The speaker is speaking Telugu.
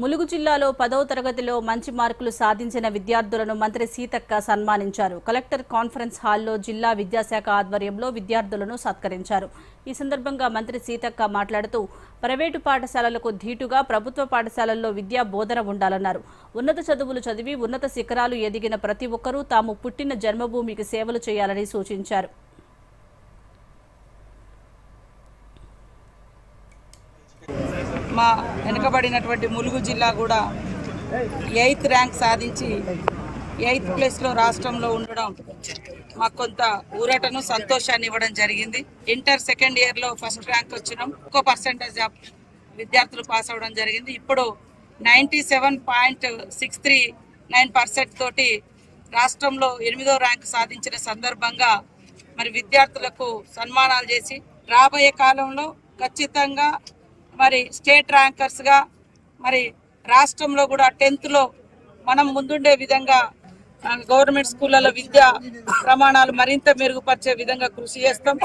ములుగు జిల్లాలో పదవ తరగతిలో మంచి మార్కులు సాధించిన విద్యార్థులను మంత్రి సీతక్క సన్మానించారు. కలెక్టర్ కాన్ఫరెన్స్ హాల్లో జిల్లా విద్యాశాఖ ఆధ్వర్యంలో విద్యార్థులను సత్కరించారు. ఈ సందర్భంగా మంత్రి సీతక్క మాట్లాడుతూ ప్రైవేటు పాఠశాలలకు ధీటుగా ప్రభుత్వ పాఠశాలల్లో విద్యా బోధన ఉండాలన్నారు. ఉన్నత చదువులు చదివి ఉన్నత శిఖరాలు ఎదిగిన ప్రతి ఒక్కరూ తాము పుట్టిన జన్మభూమికి సేవలు చేయాలని సూచించారు. మా వెనుకబడినటువంటి ములుగు జిల్లా కూడా ఎయిత్ ర్యాంక్ సాధించి ఎయిత్ ప్లేస్లో రాష్ట్రంలో ఉండడం మాకు కొంత ఊరటను సంతోషాన్ని ఇవ్వడం జరిగింది. ఇంటర్ సెకండ్ ఇయర్లో ఫస్ట్ ర్యాంక్ వచ్చినాం. ఎక్కువ పర్సెంటేజ్ ఆఫ్ విద్యార్థులు పాస్ అవ్వడం జరిగింది. ఇప్పుడు ninety seven point six three nine percent తోటి రాష్ట్రంలో ఎనిమిదో ర్యాంక్ సాధించిన సందర్భంగా మరి విద్యార్థులకు సన్మానాలు చేసి రాబోయే కాలంలో ఖచ్చితంగా మరి స్టేట్ ర్యాంకర్స్గా మరి రాష్ట్రంలో కూడా టెన్త్లో మనం ముందుండే విధంగా గవర్నమెంట్ స్కూళ్ళలో విద్యా ప్రమాణాలు మరింత మెరుగుపరిచే విధంగా కృషి చేస్తాం.